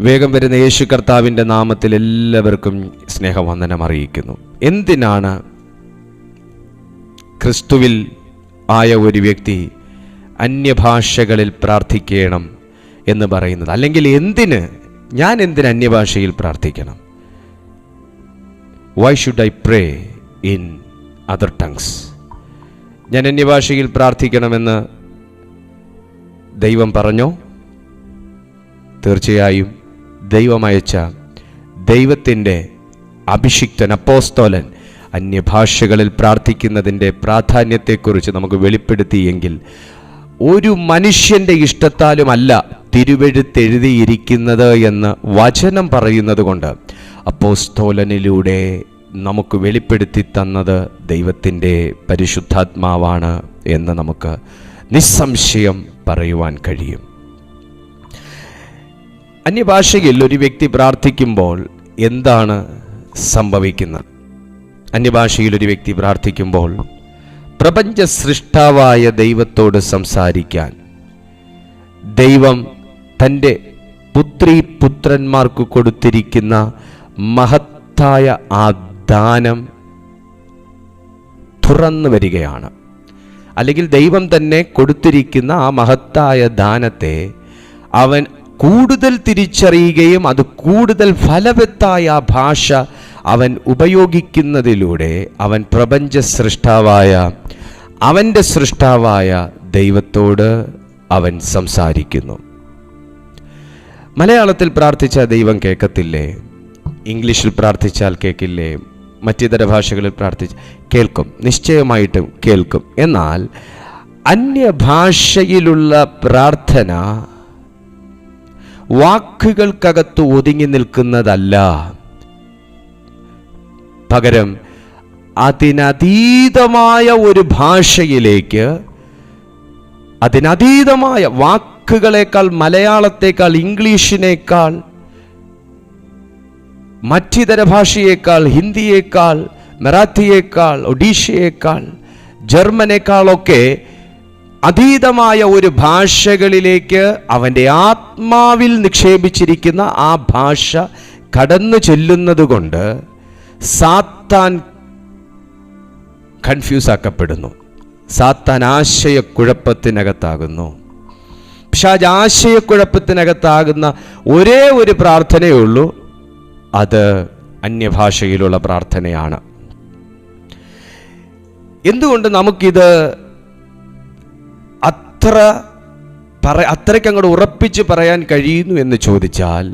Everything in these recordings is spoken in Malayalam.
വേഗം വരുന്ന യേശു കർത്താവിന്റെ നാമത്തിൽ എല്ലാവർക്കും സ്നേഹവന്ദനം അറിയിക്കുന്നു. എന്തിനാണ് ക്രിസ്തുവിൽ ആയ ഒരു വ്യക്തി അന്യഭാഷകളിൽ പ്രാർത്ഥിക്കണം എന്ന് പറയുന്നത്? അല്ലെങ്കിൽ എന്തിന് ഞാൻ എന്തിന് അന്യഭാഷയിൽ പ്രാർത്ഥിക്കണം? Why should I pray in other tongues ഞാൻ അന്യഭാഷയിൽ പ്രാർത്ഥിക്കണമെന്ന് ദൈവം പറഞ്ഞോ? തീർച്ചയായും ദൈവം അയച്ച ദൈവത്തിന്റെ അഭിഷിക്തൻ അപ്പോസ്തോലൻ അന്യഭാഷകളിൽ പ്രാർത്ഥിക്കുന്നതിന്റെ പ്രാധാന്യത്തെക്കുറിച്ച് നമുക്ക് വെളിപ്പെടുത്തിയെങ്കിൽ ഒരു മനുഷ്യന്റെ ഇഷ്ടത്താലുമല്ല തിരുവെഴുത്തെഴുതിയിരിക്കുന്നത് എന്ന് വചനം പറയുന്നത് കൊണ്ട് അപ്പോസ്തോലനിലൂടെ നമുക്ക് വെളിപ്പെടുത്തി തന്നത് ദൈവത്തിന്റെ പരിശുദ്ധാത്മാവാണ് എന്ന് നമുക്ക് നിസ്സംശയം പറയുവാൻ കഴിയും. അന്യഭാഷയിൽ ഒരു വ്യക്തി പ്രാർത്ഥിക്കുമ്പോൾ എന്താണ് സംഭവിക്കുന്നത്? അന്യഭാഷയിൽ ഒരു വ്യക്തി പ്രാർത്ഥിക്കുമ്പോൾ പ്രപഞ്ച സൃഷ്ടാവായ ദൈവത്തോട് സംസാരിക്കാൻ ദൈവം തന്റെ പുത്രി പുത്രന്മാർക്ക് കൊടുത്തിരിക്കുന്ന മഹത്തായ ആ ദാനം തുറന്നു വരികയാണ്. അല്ലെങ്കിൽ ദൈവം തന്നെ കൊടുത്തിരിക്കുന്ന ആ മഹത്തായ ദാനത്തെ അവൻ കൂടുതൽ തിരിച്ചറിയുകയും അത് കൂടുതൽ ഫലവത്തായ ഭാഷ അവൻ ഉപയോഗിക്കുന്നതിലൂടെ അവൻ പ്രപഞ്ച സൃഷ്ടാവായ അവന്റെ സൃഷ്ടാവായ ദൈവത്തോട് അവൻ സംസാരിക്കുന്നു. മലയാളത്തിൽ പ്രാർത്ഥിച്ച ദൈവം കേൾക്കത്തില്ലേ? ഇംഗ്ലീഷിൽ പ്രാർത്ഥിച്ചാൽ കേൾക്കില്ലേ? മറ്റിതര ഭാഷകളിൽ പ്രാർത്ഥിച്ച് കേൾക്കും നിശ്ചയമായിട്ടും കേൾക്കും. എന്നാൽ അന്യഭാഷയിലുള്ള പ്രാർത്ഥന വാക്കുകൾക്കകത്ത് ഒതുങ്ങി നിൽക്കുന്നതല്ല. പകരം അതിനതീതമായ ഒരു ഭാഷയിലേക്ക് അതിനതീതമായ വാക്കുകളേക്കാൾ മലയാളത്തേക്കാൾ ഇംഗ്ലീഷിനേക്കാൾ മറ്റിതര ഭാഷയേക്കാൾ ഹിന്ദിയേക്കാൾ മറാത്തിയേക്കാൾ ഒഡീഷയേക്കാൾ ജർമ്മനേക്കാളൊക്കെ അതീതമായ ഒരു ഭാഷകളിലേക്ക് അവന്റെ ആത്മാവിൽ നിക്ഷേപിച്ചിരിക്കുന്ന ആ ഭാഷ കടന്നു ചെല്ലുന്നത് കൊണ്ട് സാത്താൻ കൺഫ്യൂസ് ആക്കപ്പെടുന്നു സാത്താൻ ആശയക്കുഴപ്പത്തിനകത്താകുന്നു. പിശാജ് ആശയക്കുഴപ്പത്തിനകത്താകുന്ന ഒരേ ഒരു പ്രാർത്ഥനയേ ഉള്ളൂ അത് അന്യഭാഷയിലുള്ള പ്രാർത്ഥനയാണ്. എന്തുകൊണ്ട് നമുക്കിത് അത്ര പറ അത്രയ്ക്ക് അങ്ങോട്ട് ഉറപ്പിച്ച് പറയാൻ കഴിയുന്നു എന്ന് ചോദിച്ചാൽ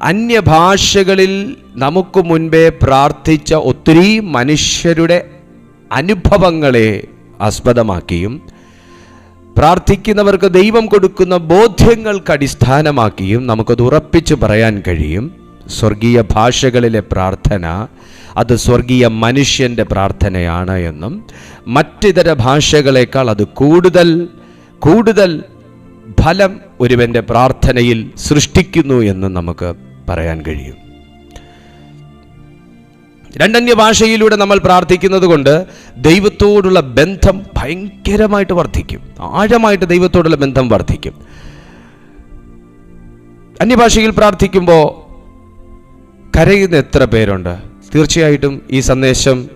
അന്യഭാഷകളിൽ നമുക്ക് മുൻപേ പ്രാർത്ഥിച്ച ഒത്തിരി മനുഷ്യരുടെ അനുഭവങ്ങളെ ആസ്പദമാക്കിയും പ്രാർത്ഥിക്കുന്നവർക്ക് ദൈവം കൊടുക്കുന്ന ബോധ്യങ്ങൾക്ക് അടിസ്ഥാനമാക്കിയും നമുക്കത് ഉറപ്പിച്ച് പറയാൻ കഴിയും. സ്വർഗീയ ഭാഷകളിലെ പ്രാർത്ഥന അത് സ്വർഗീയ മനുഷ്യന്റെ പ്രാർത്ഥനയാണ് എന്നും മറ്റിതര ഭാഷകളേക്കാൾ അത് കൂടുതൽ കൂടുതൽ ഫലം ഒരുവന്റെ പ്രാർത്ഥനയിൽ സൃഷ്ടിക്കുന്നു എന്ന് നമുക്ക് പറയാൻ കഴിയും. രണ്ടന്യ ഭാഷയിലൂടെ നമ്മൾ പ്രാർത്ഥിക്കുന്നത് കൊണ്ട് ദൈവത്തോടുള്ള ബന്ധം ഭയങ്കരമായിട്ട് വർദ്ധിക്കും. ആഴമായിട്ട് ദൈവത്തോടുള്ള ബന്ധം വർദ്ധിക്കും. അന്യഭാഷയിൽ പ്രാർത്ഥിക്കുമ്പോൾ കരയുന്ന എത്ര പേരുണ്ട്? തീർച്ചയായിട്ടും ഈ സന്ദേശം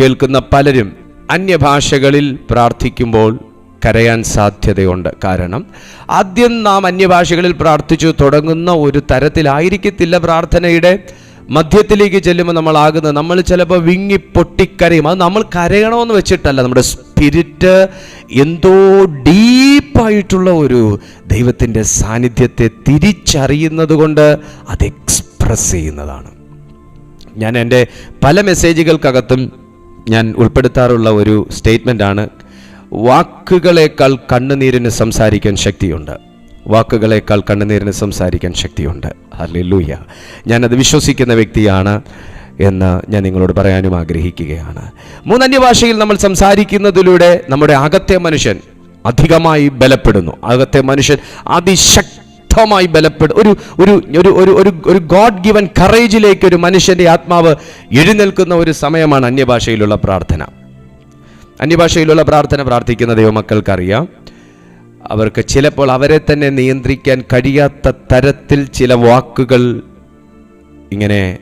കേൾക്കുന്ന പലരും അന്യഭാഷകളിൽ പ്രാർത്ഥിക്കുമ്പോൾ കരയാൻ സാധ്യതയുണ്ട്. കാരണം ആദ്യം നാം അന്യഭാഷകളിൽ പ്രാർത്ഥിച്ചു തുടങ്ങുന്ന ഒരു തരത്തിലായിരിക്കത്തില്ല പ്രാർത്ഥനയുടെ. മധ്യത്തിലേക്ക് ചെല്ലുമ്പോൾ നമ്മളാകുന്നത് നമ്മൾ ചിലപ്പോൾ വിങ്ങി പൊട്ടിക്കരയും. അത് നമ്മൾ കരയണമെന്ന് വെച്ചിട്ടല്ല. നമ്മുടെ സ്പിരിറ്റ് എന്തോ ഡീപ്പായിട്ടുള്ള ഒരു ദൈവത്തിന്റെ സാന്നിധ്യത്തെ തിരിച്ചറിയുന്നത് കൊണ്ട് അത് എക്സ്പ്രസ് ചെയ്യുന്നതാണ്. ഞാൻ എന്റെ പല മെസ്സേജുകൾക്കകത്തും ഞാൻ ഉൾപ്പെടുത്താറുള്ള ഒരു സ്റ്റേറ്റ്മെന്റാണ് വാക്കുകളേക്കാൾ കണ്ണുനീരിന് സംസാരിക്കാൻ ശക്തിയുണ്ട്. വാക്കുകളേക്കാൾ കണ്ണുനീരിന് സംസാരിക്കാൻ ശക്തിയുണ്ട്. ഹല്ലേലൂയ. ഞാനത് വിശ്വസിക്കുന്ന വ്യക്തിയാണ് എന്ന് ഞാൻ നിങ്ങളോട് പറയാനും ആഗ്രഹിക്കുകയാണ്. മൂന്നന്യ ഭാഷയിൽ നമ്മൾ സംസാരിക്കുന്നതിലൂടെ നമ്മുടെ അകത്തെ മനുഷ്യൻ അധികമായി ബലപ്പെടുന്നു. അകത്തെ മനുഷ്യൻ അതിശക്തമായി ബലപ്പെടും ഒരു ഒരു ഒരു ഒരു ഒരു ഒരു ഗോഡ് ഗിവൻ കറേജിലേക്ക് ഒരു മനുഷ്യന്റെ ആത്മാവ് എഴുന്നേൽക്കുന്ന ഒരു സമയമാണ് അന്യഭാഷയിലുള്ള പ്രാർത്ഥന. അന്യഭാഷയിലുള്ള പ്രാർത്ഥന പ്രാർത്ഥിക്കുന്ന ദൈവമക്കൾക്കറിയാം. അവർക്ക് ചിലപ്പോൾ അവരെ തന്നെ നിയന്ത്രിക്കാൻ കഴിയാത്ത തരത്തിൽ ചില വാക്കുകൾ ഇങ്ങനെ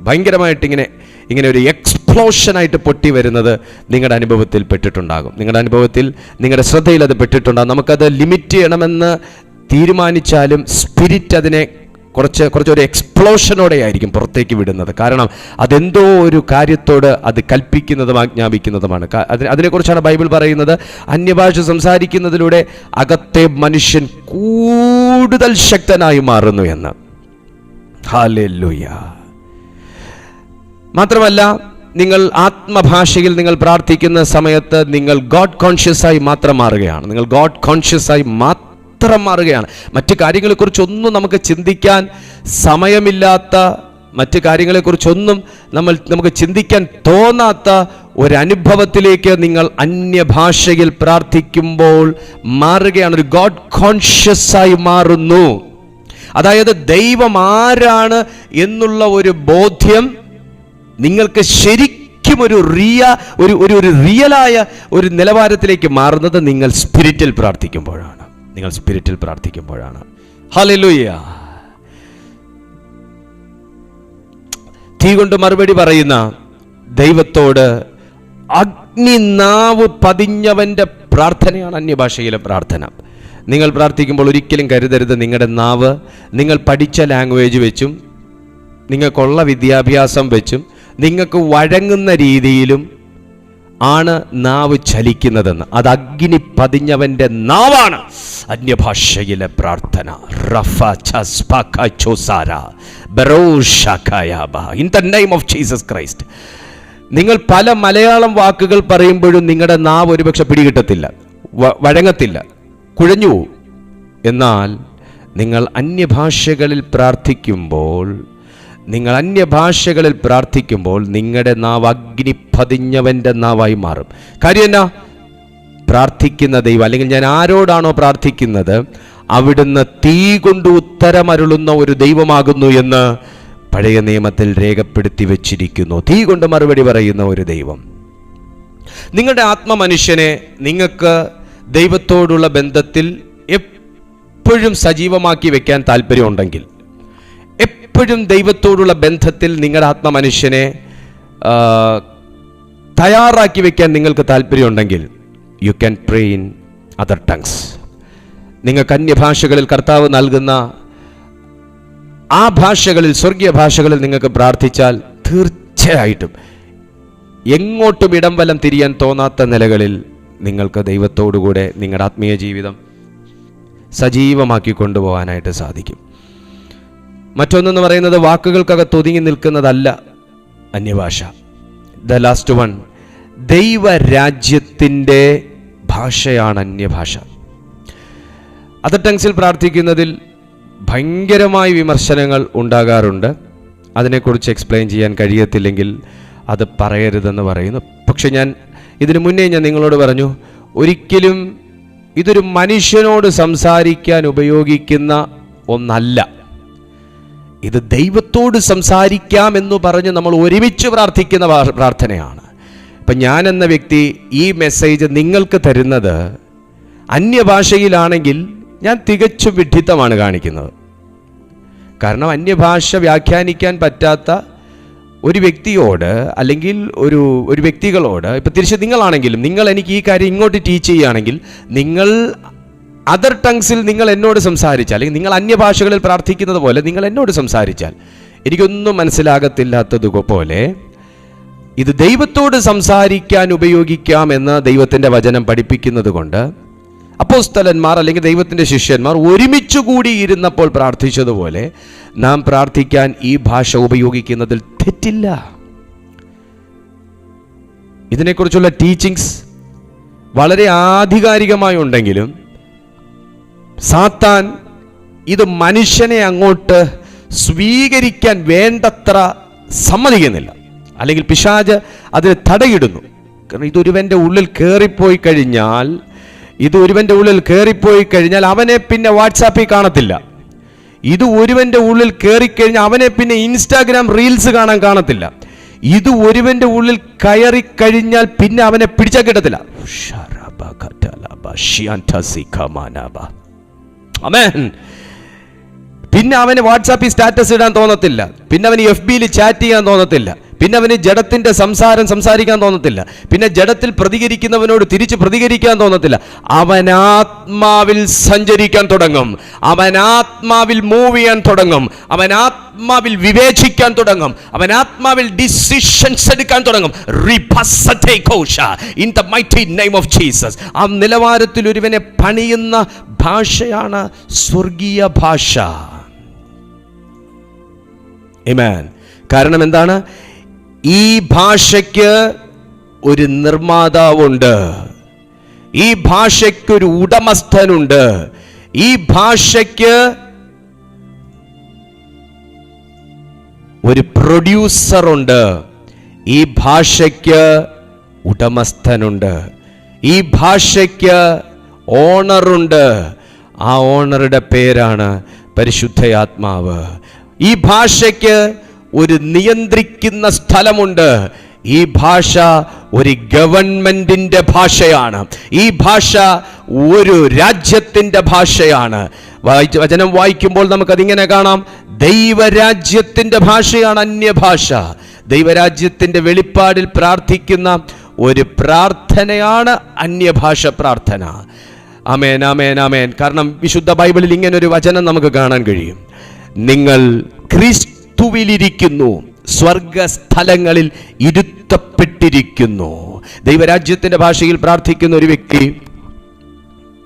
ഭയങ്കരമായിട്ട് ഇങ്ങനെ ഇങ്ങനെ ഒരു എക്സ്പ്ലോഷനായിട്ട് പൊട്ടി വരുന്നത് നിങ്ങളുടെ അനുഭവത്തിൽ പെട്ടിട്ടുണ്ടാകും. നിങ്ങളുടെ അനുഭവത്തിൽ നിങ്ങളുടെ ശ്രദ്ധയിൽ അത് പെട്ടിട്ടുണ്ടാകും. നമുക്കത് ലിമിറ്റ് ചെയ്യണമെന്ന് തീരുമാനിച്ചാലും സ്പിരിറ്റ് അതിനെ കുറച്ച് കുറച്ചൊരു എക്സ്പ്ലോഷനോടെ ആയിരിക്കും പുറത്തേക്ക് വിടുന്നത്. കാരണം അതെന്തോ ഒരു കാര്യത്തോട് അത് കൽപ്പിക്കുന്നതും ആജ്ഞാപിക്കുന്നതുമാണ്. അതിനെ അതിനെക്കുറിച്ചാണ് ബൈബിൾ പറയുന്നത്. അന്യഭാഷ സംസാരിക്കുന്നതിലൂടെ അകത്തെ മനുഷ്യൻ കൂടുതൽ ശക്തനായി മാറുന്നു എന്ന്. മാത്രമല്ല നിങ്ങൾ ആത്മഭാഷയിൽ നിങ്ങൾ പ്രാർത്ഥിക്കുന്ന സമയത്ത് നിങ്ങൾ ഗോഡ് കോൺഷ്യസ് ആയി മാത്രം മാറുകയാണ്. നിങ്ങൾ ഗോഡ് കോൺഷ്യസ് ആയി മാത്രം മാറുകയാണ്. മറ്റു കാര്യങ്ങളെക്കുറിച്ചൊന്നും നമുക്ക് ചിന്തിക്കാൻ സമയമില്ലാത്ത മറ്റ് കാര്യങ്ങളെക്കുറിച്ചൊന്നും നമ്മൾ നമുക്ക് ചിന്തിക്കാൻ തോന്നാത്ത ഒരനുഭവത്തിലേക്ക് നിങ്ങൾ അന്യഭാഷയിൽ പ്രാർത്ഥിക്കുമ്പോൾ മാറുകയാണ്. ഒരു ഗോഡ് കോൺഷ്യസ് ആയി മാറുന്നു. അതായത് ദൈവം ആരാണ് എന്നുള്ള ഒരു ബോധ്യം നിങ്ങൾക്ക് ശരിക്കും ഒരു റിയ ഒരു ഒരു റിയലായ ഒരു നിലവാരത്തിലേക്ക് മാറുന്നത് നിങ്ങൾ സ്പിരിറ്റിൽ പ്രാർത്ഥിക്കുമ്പോഴാണ്. നിങ്ങൾ സ്പിരിറ്റിൽ പ്രാർത്ഥിക്കുമ്പോഴാണ്. ഹല്ലേലൂയ. തീ കൊണ്ട് മറുപടി പറയുന്ന ദൈവത്തോട് അഗ്നി നാവ് പതിഞ്ഞവന്റെ പ്രാർത്ഥനയാണ് അന്യഭാഷയിലെ പ്രാർത്ഥന. നിങ്ങൾ പ്രാർത്ഥിക്കുമ്പോൾ ഒരിക്കലും കരുതരുത് നിങ്ങളുടെ നാവ്. നിങ്ങൾ പഠിച്ച ലാംഗ്വേജ് വെച്ചും നിങ്ങൾക്കുള്ള വിദ്യാഭ്യാസം വെച്ചും നിങ്ങൾക്ക് വഴങ്ങുന്ന രീതിയിലും ആണ് നാവ് ചലിക്കുന്നതെന്ന്. അത് അഗ്നി പതിഞ്ഞവന്റെ നാവാണ്. അന്യഭാഷയിലെ പ്രാർത്ഥന. റഫ ചോസാര. In the name of Jesus Christ നിങ്ങൾ പല മലയാളം വാക്കുകൾ പറയുമ്പോഴും നിങ്ങളുടെ നാവ് ഒരുപക്ഷെ പിടികിട്ടത്തില്ല. വഴങ്ങത്തില്ല. കുഴഞ്ഞു എന്നാൽ നിങ്ങൾ അന്യഭാഷകളിൽ പ്രാർത്ഥിക്കുമ്പോൾ നിങ്ങൾ അന്യഭാഷകളിൽ പ്രാർത്ഥിക്കുമ്പോൾ നിങ്ങളുടെ നാവ് അഗ്നി പതിഞ്ഞവന്റെ നാവായി മാറും. കാര്യം എന്നാ? പ്രാർത്ഥിക്കുന്ന ദൈവം അല്ലെങ്കിൽ ഞാൻ ആരോടാണോ പ്രാർത്ഥിക്കുന്നത് അവിടുന്ന് തീ കൊണ്ട് ഉത്തരമരുളുന്ന ഒരു ദൈവമാകുന്നു എന്ന് പഴയ നിയമത്തിൽ രേഖപ്പെടുത്തി വച്ചിരിക്കുന്നു. തീ കൊണ്ട് മറുപടി പറയുന്ന ഒരു ദൈവം. നിങ്ങളുടെ ആത്മമനുഷ്യനെ നിങ്ങൾക്ക് ദൈവത്തോടുള്ള ബന്ധത്തിൽ എപ്പോഴും സജീവമാക്കി വെക്കാൻ താല്പര്യമുണ്ടെങ്കിൽ എപ്പോഴും ദൈവത്തോടുള്ള ബന്ധത്തിൽ നിങ്ങളുടെ ആത്മമനുഷ്യനെ തയ്യാറാക്കി വെക്കാൻ നിങ്ങൾക്ക് താല്പര്യമുണ്ടെങ്കിൽ you can pray in other tongues നിങ്ങൾക്ക് അന്യഭാഷകളിൽ കർത്താവ് നൽകുന്ന ആ ഭാഷകളിൽ സ്വർഗീയ ഭാഷകളിൽ നിങ്ങൾക്ക് പ്രാർത്ഥിച്ചാൽ തീർച്ചയായിട്ടും എങ്ങോട്ടും ഇടം വലം തിരിയാൻ തോന്നാത്ത നിലകളിൽ നിങ്ങൾക്ക് ദൈവത്തോടുകൂടെ നിങ്ങളുടെ ആത്മീയ ജീവിതം സജീവമാക്കി കൊണ്ടുപോകാനായിട്ട് സാധിക്കും. മറ്റൊന്നെന്ന് പറയുന്നത് വാക്കുകൾക്കകത്ത് ഒതുങ്ങി നിൽക്കുന്നതല്ല അന്യഭാഷ. ദ ലാസ്റ്റ് വൺ ദൈവരാജ്യത്തിന്റെ ഭാഷയാണ് അന്യഭാഷ. അതർ ടങ്സിൽ പ്രാർത്ഥിക്കുന്നതിൽ ഭയങ്കരമായ വിമർശനങ്ങൾ ഉണ്ടാകാറുണ്ട്. അതിനെക്കുറിച്ച് എക്സ്പ്ലെയിൻ ചെയ്യാൻ കഴിയത്തില്ലെങ്കിൽ അത് പറയരുതെന്ന് പറയുന്നു. പക്ഷെ ഞാൻ ഇതിനു മുന്നേ ഞാൻ നിങ്ങളോട് പറഞ്ഞു ഒരിക്കലും ഇതൊരു മനുഷ്യനോട് സംസാരിക്കാൻ ഉപയോഗിക്കുന്ന ഒന്നല്ല. ഇത് ദൈവത്തോട് സംസാരിക്കാം എന്ന് പറഞ്ഞ് നമ്മൾ ഒരുമിച്ച് പ്രാർത്ഥിക്കുന്ന പ്രാർത്ഥനയാണ്. ഇപ്പം ഞാൻ എന്ന വ്യക്തി ഈ മെസ്സേജ് നിങ്ങൾക്ക് തരുന്നത് അന്യഭാഷയിലാണെങ്കിൽ ഞാൻ തികച്ചും വിഡ്ഢിത്തമാണ് കാണിക്കുന്നത്. കാരണം അന്യഭാഷ വ്യാഖ്യാനിക്കാൻ പറ്റാത്ത ഒരു വ്യക്തിയോട് അല്ലെങ്കിൽ ഒരു ഒരു വ്യക്തികളോട് ഇപ്പം തിരിച്ച് നിങ്ങളാണെങ്കിലും നിങ്ങൾ എനിക്ക് ഈ കാര്യം ഇങ്ങോട്ട് ടീച്ച് ചെയ്യുകയാണെങ്കിൽ നിങ്ങൾ അതർ ടങ്സിൽ നിങ്ങൾ എന്നോട് സംസാരിച്ചാൽ അല്ലെങ്കിൽ നിങ്ങൾ അന്യഭാഷകളിൽ പ്രാർത്ഥിക്കുന്നത് പോലെ നിങ്ങൾ എന്നോട് സംസാരിച്ചാൽ എനിക്കൊന്നും മനസ്സിലാകത്തില്ലാത്തത് പോലെ ഇത് ദൈവത്തോട് സംസാരിക്കാൻ ഉപയോഗിക്കാം എന്ന് ദൈവത്തിന്റെ വചനം പഠിപ്പിക്കുന്നത് കൊണ്ട് അപ്പോസ്തലന്മാർ അല്ലെങ്കിൽ ദൈവത്തിന്റെ ശിഷ്യന്മാർ ഒരുമിച്ച് കൂടി ഇരുന്നപ്പോൾ പ്രാർത്ഥിച്ചതുപോലെ നാം പ്രാർത്ഥിക്കാൻ ഈ ഭാഷ ഉപയോഗിക്കുന്നതിൽ തെറ്റില്ല. ഇതിനെക്കുറിച്ചുള്ള ടീച്ചിങ്സ് വളരെ ആധികാരികമായി ഉണ്ടെങ്കിലും സാത്താൻ ഇത് മനുഷ്യനെ അങ്ങോട്ട് സ്വീകരിക്കാൻ വേണ്ടത്ര സമ്മതിക്കുന്നില്ല. അല്ലെങ്കിൽ പിശാജ് അതിന് തടയിടുന്നു. കാരണം ഇതൊരുവന്റെ ഉള്ളിൽ കയറിപ്പോയി കഴിഞ്ഞാൽ ഇത് ഒരുവന്റെ ഉള്ളിൽ കയറിപ്പോയി കഴിഞ്ഞാൽ അവനെ പിന്നെ വാട്സാപ്പിൽ കാണത്തില്ല. ഇത് ഒരുവന്റെ ഉള്ളിൽ കയറിക്കഴിഞ്ഞാൽ അവനെ പിന്നെ ഇൻസ്റ്റാഗ്രാം റീൽസ് കാണാൻ കാണത്തില്ല. ഇത് ഒരുവന്റെ ഉള്ളിൽ കയറി കഴിഞ്ഞാൽ പിന്നെ അവനെ പിടിച്ചാൽ കിട്ടത്തില്ല. അമേൻ പിന്നെ അവന് വാട്സാപ്പിൽ സ്റ്റാറ്റസ് ഇടാൻ തോന്നത്തില്ല. പിന്നെ അവന് എഫ് ബിയിൽ ചാറ്റ് ചെയ്യാൻ തോന്നത്തില്ല. പിന്നെ അവന് ജഡത്തിന്റെ സംസാരം സംസാരിക്കാൻ തോന്നത്തില്ല. പിന്നെ ജഡത്തിൽ പ്രതികരിക്കുന്നവനോട് തിരിച്ച് പ്രതികരിക്കാൻ തോന്നത്തില്ല. അവൻ ആത്മാവിൽ സഞ്ചരിക്കാൻ തുടങ്ങും. അവൻ ആത്മാവിൽ മൂവ് ചെയ്യാൻ തുടങ്ങും. അവൻ ആത്മാവിൽ വിവേചിക്കാൻ തുടങ്ങും. അവൻ ആത്മാവിൽ ഡിസിഷൻസ് എടുക്കാൻ തുടങ്ങും. In the mighty name of Jesus ആ നിലവാരത്തിൽ ഒരുവനെ പണിയുന്ന ഭാഷയാണ് സ്വർഗീയ ഭാഷ. കാരണം എന്താണ്? ഈ ഭാഷയ്ക്ക് ഒരു നിർമ്മാതാവുണ്ട്. ഈ ഭാഷയ്ക്ക് ഒരു ഉടമസ്ഥനുണ്ട്. ഈ ഭാഷയ്ക്ക് ഒരു പ്രൊഡ്യൂസർ ഉണ്ട് ഈ ഭാഷയ്ക്ക് ഉടമസ്ഥനുണ്ട്. ഈ ഭാഷയ്ക്ക് ഓണറുണ്ട്. ആ ഓണറുടെ പേരാണ് പരിശുദ്ധയാത്മാവ് ഈ ഭാഷയ്ക്ക് ഒരു നിയന്ത്രിക്കുന്ന സ്ഥലമുണ്ട്. ഈ ഭാഷ ഒരു ഗവൺമെന്റിന്റെ ഭാഷയാണ്. ഈ ഭാഷ ഒരു രാജ്യത്തിന്റെ ഭാഷയാണ്. വചനം വായിക്കുമ്പോൾ നമുക്കതിങ്ങനെ കാണാം. ദൈവരാജ്യത്തിന്റെ ഭാഷയാണ് അന്യഭാഷ. ദൈവരാജ്യത്തിന്റെ വെളിപ്പാടിൽ പ്രാർത്ഥിക്കുന്ന ഒരു പ്രാർത്ഥനയാണ് അന്യഭാഷ പ്രാർത്ഥന. അമേൻ അമേൻ അമേൻ കാരണം വിശുദ്ധ ബൈബിളിൽ ഇങ്ങനൊരു വചനം നമുക്ക് കാണാൻ കഴിയും. നിങ്ങൾ ക്രിസ്തുവിലിരിക്കുന്നു സ്വർഗസ്ഥലങ്ങളിൽ ഇരുത്തപ്പെട്ടിരിക്കുന്നു. ദൈവരാജ്യത്തിന്റെ ഭാഷയിൽ പ്രാർത്ഥിക്കുന്ന ഒരു വ്യക്തി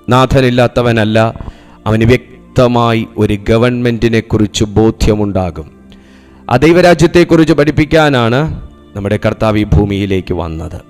നാഥനില്ലാത്തവനല്ല അവന് വ്യക്തമായി ഒരു ഗവൺമെന്റിനെ കുറിച്ച് ബോധ്യമുണ്ടാകും. ആ ദൈവരാജ്യത്തെക്കുറിച്ച് പഠിപ്പിക്കാനാണ് നമ്മുടെ കർത്താവ് ഈ ഭൂമിയിലേക്ക് വന്നത്.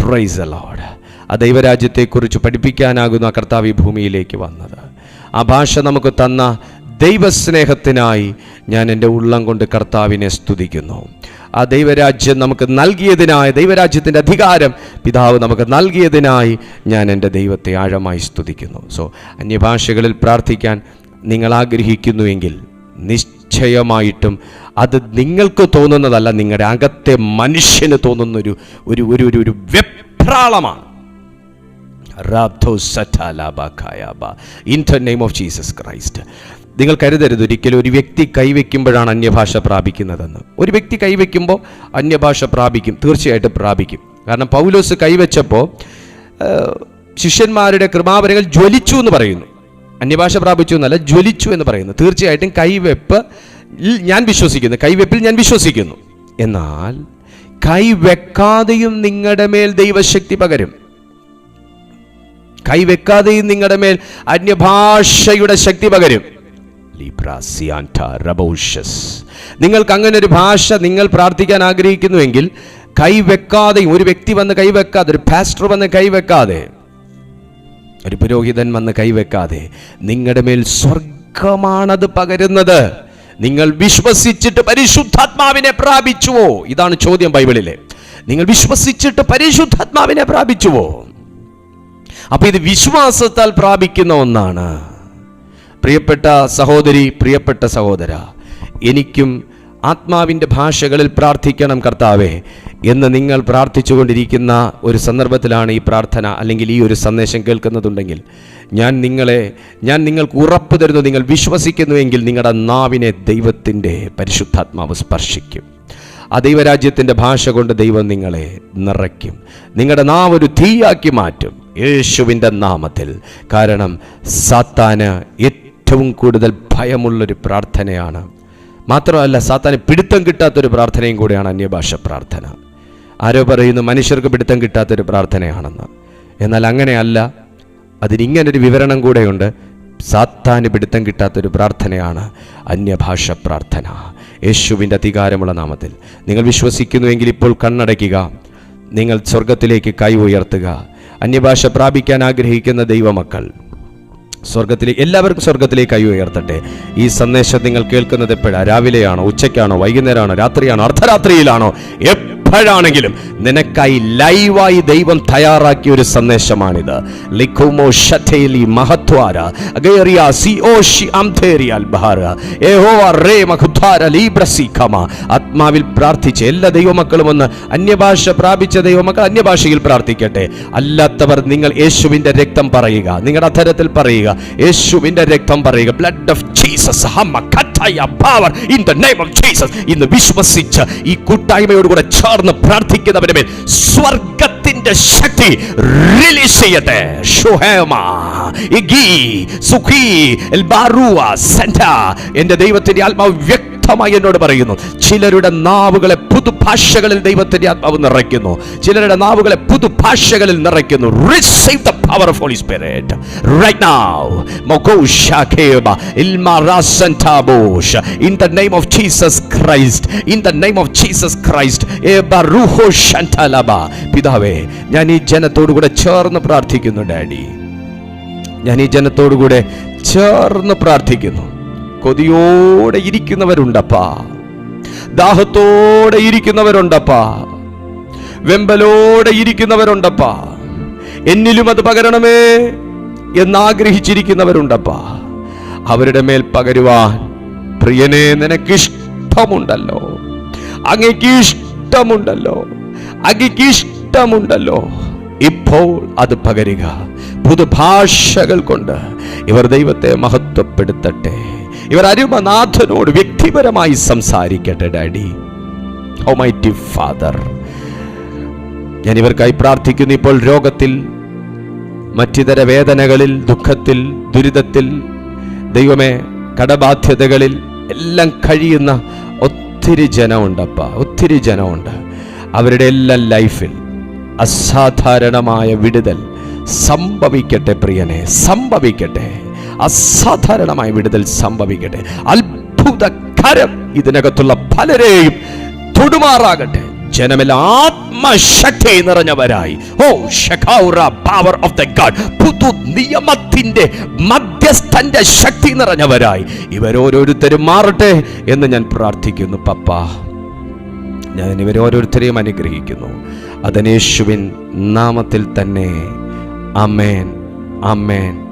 പ്രൈസ് ലോഡ് ആ ദൈവരാജ്യത്തെക്കുറിച്ച് പഠിപ്പിക്കാനാകുന്നു കർത്താവ് ഈ ഭൂമിയിലേക്ക് വന്നത്. ആ ഭാഷ നമുക്ക് തന്ന ദൈവസ്നേഹത്തിനായി ഞാൻ എന്റെ ഉള്ളം കൊണ്ട് കർത്താവിനെ സ്തുതിക്കുന്നു. ആ ദൈവരാജ്യം നമുക്ക് നൽകിയതിനായി ദൈവരാജ്യത്തിന്റെ അധികാരം പിതാവ് നമുക്ക് നൽകിയതിനായി ഞാൻ എന്റെ ദൈവത്തെ ആഴമായി സ്തുതിക്കുന്നു. സോ അന്യഭാഷകളിൽ പ്രാർത്ഥിക്കാൻ നിങ്ങൾ ആഗ്രഹിക്കുന്നുവെങ്കിൽ നിശ്ചയമായിട്ടും അത് നിങ്ങൾക്ക് തോന്നുന്നതല്ല നിങ്ങളുടെ അകത്തെ മനുഷ്യന് തോന്നുന്നൊരു ഒരു ഒരു ഒരു ഒരു വെപ്രാളമാണ്. In the name of Jesus Christ നിങ്ങൾ കരുതരുത്. ഒരിക്കലും ഒരു വ്യക്തി കൈവയ്ക്കുമ്പോഴാണ് അന്യഭാഷ പ്രാപിക്കുന്നതെന്ന്. ഒരു വ്യക്തി കൈവയ്ക്കുമ്പോൾ അന്യഭാഷ പ്രാപിക്കും തീർച്ചയായിട്ടും പ്രാപിക്കും. കാരണം പൗലോസ് കൈവച്ചപ്പോൾ ശിഷ്യന്മാരുടെ കൃപാവരങ്ങൾ ജ്വലിച്ചു എന്ന് പറയുന്നു. അന്യഭാഷ പ്രാപിച്ചു എന്നല്ല ജ്വലിച്ചു എന്ന് പറയുന്നു. തീർച്ചയായിട്ടും കൈവെപ്പ് ഞാൻ വിശ്വസിക്കുന്നു കൈവെപ്പിൽ ഞാൻ വിശ്വസിക്കുന്നു. എന്നാൽ കൈവെക്കാതെയും നിങ്ങളുടെ മേൽ ദൈവശക്തി പകരും. കൈവെക്കാതെയും നിങ്ങളുടെ മേൽ അന്യഭാഷയുടെ ശക്തി പകരും. നിങ്ങൾക്ക് അങ്ങനെ ഒരു ഭാഷ നിങ്ങൾ പ്രാർത്ഥിക്കാൻ ആഗ്രഹിക്കുന്നുവെങ്കിൽ കൈവെക്കാതെയും ഒരു വ്യക്തി വന്ന് കൈവെക്കാതെ ഒരു പാസ്റ്റർ വന്ന് കൈവെക്കാതെ ഒരു പുരോഹിതൻ വന്ന് കൈവെക്കാതെ നിങ്ങളുടെ മേൽ സ്വർഗമാണത് പകരുന്നത്. നിങ്ങൾ വിശ്വസിച്ചിട്ട് പരിശുദ്ധാത്മാവിനെ പ്രാപിച്ചുവോ? ഇതാണ് ചോദ്യം ബൈബിളിലെ. നിങ്ങൾ വിശ്വസിച്ചിട്ട് പരിശുദ്ധാത്മാവിനെ പ്രാപിച്ചുവോ? അപ്പൊ ഇത് വിശ്വാസത്താൽ പ്രാപിക്കുന്ന ഒന്നാണ്. പ്രിയപ്പെട്ട സഹോദരി പ്രിയപ്പെട്ട സഹോദര എനിക്കും ആത്മാവിന്റെ ഭാഷകളിൽ പ്രാർത്ഥിക്കണം കർത്താവേ എന്ന് നിങ്ങൾ പ്രാർത്ഥിച്ചുകൊണ്ടിരിക്കുന്ന ഒരു സന്ദർഭത്തിലാണ് ഈ പ്രാർത്ഥന അല്ലെങ്കിൽ ഈ ഒരു സന്ദേശം കേൾക്കുന്നതുണ്ടെങ്കിൽ ഞാൻ നിങ്ങളെ ഞാൻ നിങ്ങൾക്ക് ഉറപ്പ് തരുന്നു നിങ്ങൾ വിശ്വസിക്കുന്നുവെങ്കിൽ നിങ്ങളുടെ നാവിനെ ദൈവത്തിന്റെ പരിശുദ്ധാത്മാവ് സ്പർശിക്കും. ആ ദൈവരാജ്യത്തിന്റെ ഭാഷ കൊണ്ട് ദൈവം നിങ്ങളെ നിറയ്ക്കും. നിങ്ങളുടെ നാവ് ഒരു തീയാക്കി മാറ്റും. യേശുവിന്റെ നാമത്തിൽ. കാരണം സാത്താന് ഏറ്റവും കൂടുതൽ ഭയമുള്ളൊരു പ്രാർത്ഥനയാണ്. മാത്രമല്ല സാത്താന് പിടുത്തം കിട്ടാത്തൊരു പ്രാർത്ഥനയും കൂടിയാണ് അന്യഭാഷ പ്രാർത്ഥന. ആരോ പറയുന്നു മനുഷ്യർക്ക് പിടുത്തം കിട്ടാത്തൊരു പ്രാർത്ഥനയാണെന്ന്. എന്നാൽ അങ്ങനെയല്ല അതിനിങ്ങനൊരു വിവരണം കൂടെയുണ്ട്. സാത്താന് പിടുത്തം കിട്ടാത്തൊരു പ്രാർത്ഥനയാണ് അന്യഭാഷ പ്രാർത്ഥന. യേശുവിന്റെ അധികാരമുള്ള നാമത്തിൽ. നിങ്ങൾ വിശ്വസിക്കുന്നുവെങ്കിൽ ഇപ്പോൾ കണ്ണടയ്ക്കുക. നിങ്ങൾ സ്വർഗത്തിലേക്ക് കൈ ഉയർത്തുക. അന്യഭാഷ പ്രാപിക്കാൻ ആഗ്രഹിക്കുന്ന ദൈവമക്കൾ. സ്വർഗത്തിലേക്ക് എല്ലാവർക്കും സ്വർഗത്തിലേക്ക് കൈ ഉയർത്തട്ടെ. ഈ സന്ദേശം നിങ്ങൾ കേൾക്കുന്നത് എപ്പോഴാണ് രാവിലെയാണോ? ഉച്ചയ്ക്കാണോ? വൈകുന്നേരമാണോ? രാത്രിയാണോ? അർദ്ധരാത്രിയിലാണോ? എപ്പോഴാണെങ്കിലും നിനക്കായി ലൈവായി ദൈവം തയ്യാറാക്കിയ ഒരു സന്ദേശമാണിത്. ലിഖുമോ ഷഥേലി മഹത്വാര അഗേറിയ ഷി അംതേരിയൽ ബഹാര യഹോവ റേ ലീബ്രസി ഖമ ആത്മാവിൽ പ്രാർത്ഥിച്ച് എല്ലാ ദൈവമക്കളും ഒന്ന് അന്യഭാഷ പ്രാപിച്ച ദൈവമക്കൾ അന്യഭാഷയിൽ പ്രാർത്ഥിക്കട്ടെ. അല്ലാത്തവർ നിങ്ങൾ യേശുവിന്റെ രക്തം പറയുക നിങ്ങളുടെ അധരത്തിൽ പറയുക യേശുവിന്റെ രക്തം പറയുക. ബ്ലഡ് ഓഫ് ജീസസ് ഹമ്മ കത്തായ power in the name of Jesus ഇന്ന് വിശ്വസിച്ച് ഈ കൂട്ടായ്മയോടുകൂടെ ചേർന്ന് പ്രാർത്ഥിക്കുന്നവരുടെ മേൽ സ്വർഗത്തിന്റെ ശക്തി റിലീസ് ചെയ്യട്ടെ. എന്റെ ദൈവത്തിന്റെ ആത്മാവ് വ്യക്തമായി എന്നോട് പറയുന്നു ചിലരുടെ നാവുകളെ പുതുഭാഷകളിൽ ദൈവത്തിന്റെ ആത്മാവ് നിറയ്ക്കുന്നു ചിലരുടെ നാവുകളെ പുതുഭാഷകളിൽ നിറയ്ക്കുന്നു. Receive the power of holy spirit right now മൊകോഷാഖേബ ഇൽമാറാസന്താബോഷ് in the name of Jesus Christ in the name of Jesus Christ എബറുഹോ ഷൻതലബ പിതാവേ ഞാൻ ഈ ജനത്തോടു കൂടെ ചേർന്ന് പ്രാർത്ഥിക്കുന്നു ഡാഡി ഞാൻ ഈ ജനത്തോടു കൂടെ ചേർന്ന് പ്രാർത്ഥിക്കുന്നു. കൊതിയോടെ ഇരിക്കുന്നവരുണ്ടപ്പാ. ദാഹത്തോടെ ഇരിക്കുന്നവരുണ്ടപ്പാ. വെമ്പലോടെ ഇരിക്കുന്നവരുണ്ടപ്പാ. എന്നിലും അത് പകരണമേ എന്നാഗ്രഹിച്ചിരിക്കുന്നവരുണ്ടപ്പാ. അവരുടെ മേൽ പകരുവാൻ പ്രിയനെ നിനക്കിഷ്ടമുണ്ടല്ലോ. അങ്ങക്ക് ഇഷ്ടമുണ്ടല്ലോ അങ്ങക്ക് ഇഷ്ടമുണ്ടല്ലോ ഇപ്പോൾ അത് പകരുക. പുതുഭാഷകൾ കൊണ്ട് ഇവർ ദൈവത്തെ മഹത്വപ്പെടുത്തട്ടെ. ഇവർ അരുമനാഥനോട് വ്യക്തിപരമായി സംസാരിക്കട്ടെ ഡാഡി. ഓ മൈറ്റി ഫാദർ ഞാൻ ഇവർക്കായി പ്രാർത്ഥിക്കുന്നു ഇപ്പോൾ രോഗത്തിൽ മറ്റിതര വേദനകളിൽ ദുഃഖത്തിൽ ദുരിതത്തിൽ ദൈവമേ കടബാധ്യതകളിൽ എല്ലാം കഴിയുന്ന ഒത്തിരി ജനമുണ്ടപ്പ ഒത്തിരി ജനമുണ്ട്. അവരുടെ എല്ലാ ലൈഫിൽ അസാധാരണമായ വിടുതൽ സംഭവിക്കട്ടെ പ്രിയനെ സംഭവിക്കട്ടെ. അസാധാരണമായ വിടുതൽ സംഭവിക്കട്ടെ. അത്ഭുതകരം ഇതിനകത്തുള്ള പലരെയും തൊടുമാറാകട്ടെ. ജനമെല്ലാം ആത്മശക്തി നിറഞ്ഞവരായി. ഓ ഷഖൗറ പവർ ഓഫ് ദ ഗാഡ് പുതു നിയമത്തിന്റെ മധ്യസ്ഥന്റെ ശക്തി നിറഞ്ഞവരായി. ഇവരോരോരുത്തരും മാറട്ടെ എന്ന് ഞാൻ പ്രാർത്ഥിക്കുന്നു പപ്പ. ഞാൻ ഇവരോരോരുത്തരെയും അനുഗ്രഹിക്കുന്നു. അതനേശുവിൻ നാമത്തിൽ തന്നെ. അമേൻ അമേൻ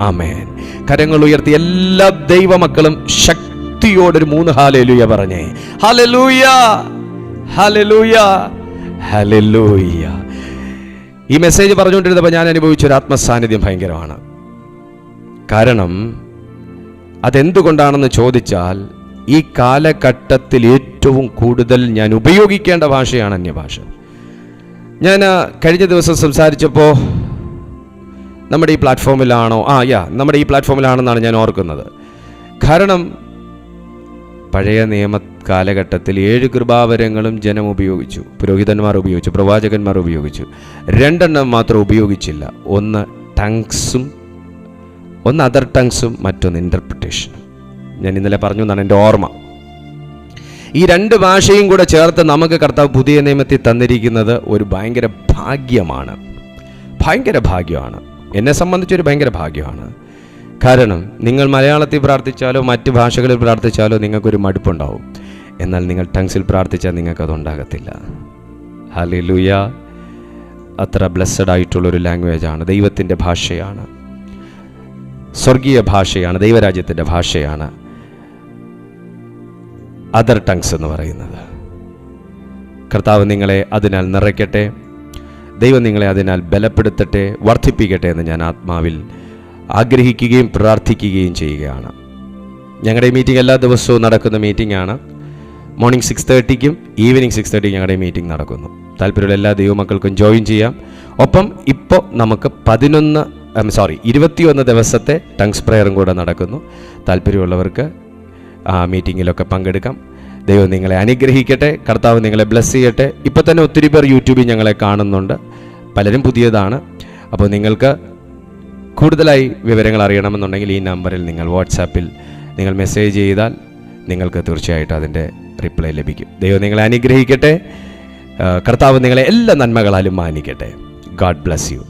അമേൻ കരങ്ങൾ ഉയർത്തി എല്ലാ ദൈവമക്കളും ശക്തിയോടൊരു മൂന്ന് ഹാലലൂയ പറഞ്ഞേ. ഹലലൂയ ഹലലൂയ ഹലലൂയ. ഈ മെസ്സേജ് പറഞ്ഞുകൊണ്ടിരുന്നപ്പോൾ ഞാൻ അനുഭവിച്ച ഒരു ആത്മസാന്നിധ്യം ഭയങ്കരമാണ്. കാരണം അതെന്തുകൊണ്ടാണെന്ന് ചോദിച്ചാൽ ഈ കാലഘട്ടത്തിൽ ഏറ്റവും കൂടുതൽ ഞാൻ ഉപയോഗിക്കേണ്ട ഭാഷയാണ് അന്യഭാഷ. ഞാൻ കഴിഞ്ഞ ദിവസം സംസാരിച്ചപ്പോൾ നമ്മുടെ ഈ പ്ലാറ്റ്ഫോമിലാണോ ആ യാ നമ്മുടെ ഈ പ്ലാറ്റ്ഫോമിലാണെന്നാണ് ഞാൻ ഓർക്കുന്നത്. കാരണം പഴയ നിയമ കാലഘട്ടത്തിൽ ഏഴ് കൃപാവരങ്ങളും ജനം ഉപയോഗിച്ചു. പുരോഹിതന്മാർ ഉപയോഗിച്ചു പ്രവാചകന്മാർ ഉപയോഗിച്ചു. രണ്ടെണ്ണം മാത്രം ഉപയോഗിച്ചില്ല. ഒന്ന് ടങ്സും ഒന്ന് അതർ ടങ്സും മറ്റൊന്ന് ഇന്റർപ്രിട്ടേഷൻ ഞാൻ ഇന്നലെ പറഞ്ഞു എന്നാണ് എന്റെ ഓർമ്മ. ഈ രണ്ട് ഭാഷയും കൂടെ ചേർത്ത് നമുക്ക് കർത്താവ് പുതിയ നിയമത്തിൽ തന്നിരിക്കുന്നത് ഒരു ഭയങ്കര ഭാഗ്യമാണ്. ഭയങ്കര ഭാഗ്യമാണ്. എന്നെ സംബന്ധിച്ചൊരു ഭയങ്കര ഭാഗ്യമാണ്. കാരണം നിങ്ങൾ മലയാളത്തിൽ പ്രാർത്ഥിച്ചാലോ മറ്റ് ഭാഷകളിൽ പ്രാർത്ഥിച്ചാലോ നിങ്ങൾക്കൊരു മടുപ്പുണ്ടാവും. എന്നാൽ നിങ്ങൾ ടങ്സിൽ പ്രാർത്ഥിച്ചാൽ നിങ്ങൾക്കത് ഉണ്ടാകത്തില്ല ഹലിലുയ അത്ര ബ്ലെസ്സഡ് ആയിട്ടുള്ളൊരു ലാംഗ്വേജാണ് ദൈവത്തിന്റെ ഭാഷയാണ്. സ്വർഗീയ ഭാഷയാണ്. ദൈവരാജ്യത്തിന്റെ ഭാഷയാണ്. അതർ ടങ്സ് എന്ന് പറയുന്നത്. കർത്താവ് നിങ്ങളെ അതിനാൽ നിറയ്ക്കട്ടെ. ദൈവം നിങ്ങളെ അതിനാൽ ബലപ്പെടുത്തട്ടെ വർദ്ധിപ്പിക്കട്ടെ എന്ന് ഞാൻ ആത്മാവിൽ ആഗ്രഹിക്കുകയും പ്രാർത്ഥിക്കുകയും ചെയ്യുകയാണ്. ഞങ്ങളുടെ മീറ്റിംഗ് എല്ലാ ദിവസവും നടക്കുന്ന മീറ്റിംഗ് ആണ്. മോർണിംഗ് സിക്സ് തേർട്ടിക്കും ഈവനിങ് സിക്സ് തേർട്ടിക്കും ഞങ്ങളുടെ മീറ്റിംഗ് നടക്കുന്നു. താല്പര്യമുള്ള എല്ലാ ദൈവമക്കൾക്കും ജോയിൻ ചെയ്യാം. ഒപ്പം ഇപ്പോൾ നമുക്ക് പതിനൊന്ന് സോറി ഇരുപത്തിയൊന്ന് ദിവസത്തെ ടങ്സ് പ്രയറും കൂടെ നടക്കുന്നു. താല്പര്യമുള്ളവർക്ക് ആ മീറ്റിങ്ങിലൊക്കെ പങ്കെടുക്കാം. ദൈവം നിങ്ങളെ അനുഗ്രഹിക്കട്ടെ കർത്താവ് നിങ്ങളെ ബ്ലസ് ചെയ്യട്ടെ. ഇപ്പോൾ തന്നെ ഒത്തിരി പേർ യൂട്യൂബിൽ ഞങ്ങളെ കാണുന്നുണ്ട്. പലരും പുതിയതാണ്. അപ്പോൾ നിങ്ങൾക്ക് കൂടുതലായി വിവരങ്ങൾ അറിയണമെന്നുണ്ടെങ്കിൽ ഈ നമ്പറിൽ നിങ്ങൾ വാട്സാപ്പിൽ നിങ്ങൾ മെസ്സേജ് ചെയ്താൽ നിങ്ങൾക്ക് തീർച്ചയായിട്ടും അതിന്റെ റിപ്ലൈ ലഭിക്കും. ദൈവം നിങ്ങളെ അനുഗ്രഹിക്കട്ടെ. കർത്താവ് നിങ്ങളെ എല്ലാ നന്മകളാലും മാനിക്കട്ടെ. God bless you